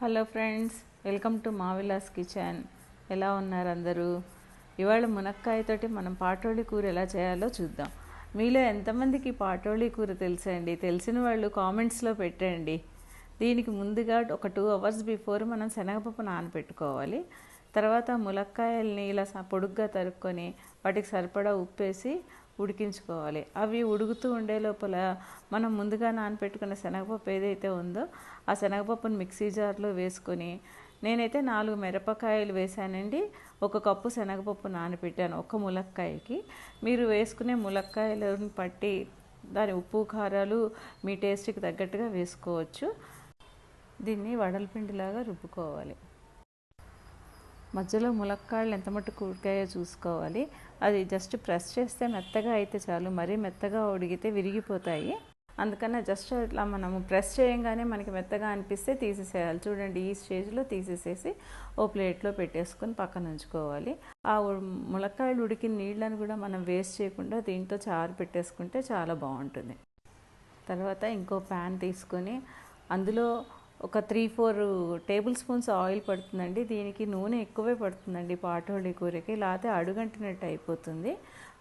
Hello friends welcome to మా Vilas kitchen. ఎలా ఉన్నారు అందరూ? ఇవాళ మునక్కాయతోటి మనం పాటోళి కూర ఎలా చేయాలో చూద్దాం. మీలో ఎంతమందికి పాటోళి కూర తెలుసండి? తెలిసిన వాళ్ళు కామెంట్స్లో పెట్టండి. దీనికి ముందుగా ఒక టూ అవర్స్ బిఫోర్ మనం శనగపప్పు నానబెట్టుకోవాలి తర్వాత ములక్కాయల్ని ఇలా పొడుగ్గా తరుక్కొని వాటికి సరిపడా ఉప్పేసి ఉడికించుకోవాలి. అవి ఉడుకుతూ ఉండే లోపల మనం ముందుగా నానబెట్టుకున్న శనగపప్పు ఏదైతే ఉందో ఆ శనగపప్పును మిక్సీ జార్లో వేసుకొని నేనైతే నాలుగు మిరపకాయలు వేసానండి. ఒక కప్పు శనగపప్పు నానబెట్టాను ఒక ములక్కాయకి. మీరు వేసుకునే ములక్కాయలను పట్టి దాని ఉప్పు కారాలు మీ టేస్ట్కి తగ్గట్టుగా వేసుకోవచ్చు. దీన్ని వడలపిండిలాగా రుబ్బుకోవాలి. మధ్యలో ములక్కాళ్ళు ఎంత మట్టుకు ఉడికాయో చూసుకోవాలి. అది జస్ట్ ప్రెస్ చేస్తే మెత్తగా అయితే చాలు. మరీ మెత్తగా ఉడిగితే విరిగిపోతాయి. అందుకనే జస్ట్ ఇట్లా మనము ప్రెస్ చేయంగానే మనకి మెత్తగా అనిపిస్తే తీసేసేయాలి. చూడండి ఈ స్టేజ్లో తీసేసేసి ఓ ప్లేట్లో పెట్టేసుకొని పక్కన ఉంచుకోవాలి. ఆ ములక్కాయలు ఉడికిన నీళ్ళని కూడా మనం వేస్ట్ చేయకుండా దీంతో చారు పెట్టేసుకుంటే చాలా బాగుంటుంది. తర్వాత ఇంకో ప్యాన్ తీసుకొని అందులో ఒక three four tablespoons oil పడుతుందండి. దీనికి నూనె ఎక్కువే పడుతుందండి పాటోళి కూరకి. లేకపోతే అడుగంటినట్టు అయిపోతుంది.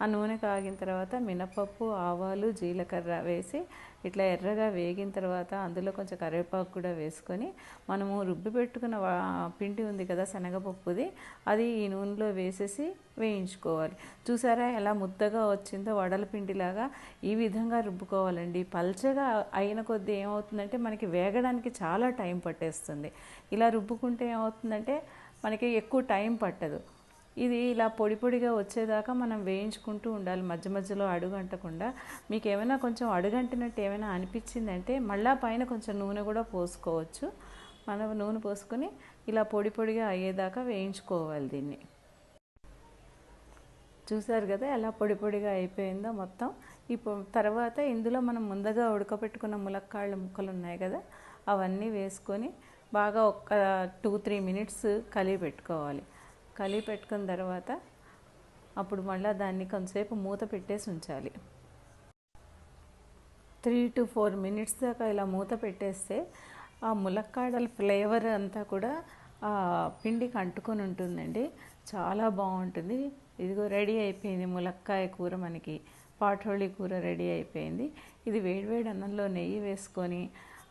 ఆ నూనె కాగిన తర్వాత మినపప్పు ఆవాలు జీలకర్ర వేసి ఇట్లా ఎర్రగా వేగిన తర్వాత అందులో కొంచెం కరివేపాకు కూడా వేసుకొని మనము రుబ్బి పెట్టుకున్న పిండి ఉంది కదా శనగపప్పుది అది ఈ నూనెలో వేసేసి వేయించుకోవాలి. చూసారా ఎలా ముద్దగా వచ్చిందో? వడల పిండిలాగా ఈ విధంగా రుబ్బుకోవాలండి. పల్చగా అయిన కొద్దీ ఏమవుతుందంటే మనకి వేగడానికి చాలా టైం పట్టేస్తుంది. ఇలా రుబ్బుకుంటే ఏమవుతుందంటే మనకి ఎక్కువ టైం పట్టదు. ఇది ఇలా పొడి పొడిగా వచ్చేదాకా మనం వేయించుకుంటూ ఉండాలి మధ్య మధ్యలో అడుగంటకుండా. మీకు ఏమైనా కొంచెం అడుగంటినట్టు ఏమైనా అనిపించిందంటే మళ్ళా పైన కొంచెం నూనె కూడా పోసుకోవచ్చు. మనం నూనె పోసుకొని ఇలా పొడి పొడిగా అయ్యేదాకా వేయించుకోవాలి దీన్ని. చూసారు కదా ఎలా పొడి పొడిగా అయిపోయిందో మొత్తం. ఇప్పుడు తర్వాత ఇందులో మనం ముందుగా ఉడకపెట్టుకున్న ములక్కాళ్ళ ముక్కలు ఉన్నాయి కదా అవన్నీ వేసుకొని బాగా ఒక టూ త్రీ మినిట్స్ కలిపి పెట్టుకోవాలి. కలిపి పెట్టుకున్న తర్వాత అప్పుడు మళ్ళీ దాన్ని కొంతసేపు మూత పెట్టేసి ఉంచాలి. త్రీ టు ఫోర్ మినిట్స్ దాకా ఇలా మూత పెట్టేస్తే ఆ ములక్కాడల ఫ్లేవర్ అంతా కూడా ఆ పిండికి అంటుకొని ఉంటుందండి. చాలా బాగుంటుంది. ఇదిగో రెడీ అయిపోయింది ములక్కాయ కూర మనకి. పాఠోళి కూర రెడీ అయిపోయింది. ఇది వేడివేడి అన్నంలో నెయ్యి వేసుకొని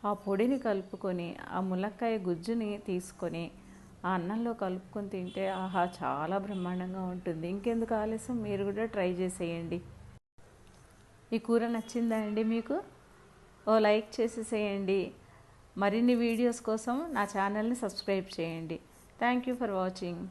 ఆ పొడిని కలుపుకొని ఆ ములక్కాయ గుజ్జుని తీసుకొని ఆ అన్నంలో కలుపుకొని తింటే ఆహా చాలా బ్రహ్మాండంగా ఉంటుంది. ఇంకెందుకు ఆలస్యం? మీరు కూడా ట్రై చేసేయండి. ఈ కూర నచ్చిందా అండి మీకు? ఓ లైక్ చేసేసేయండి. మరిన్ని వీడియోస్ కోసం నా ఛానల్ని సబ్స్క్రైబ్ చేయండి. Thank you for watching.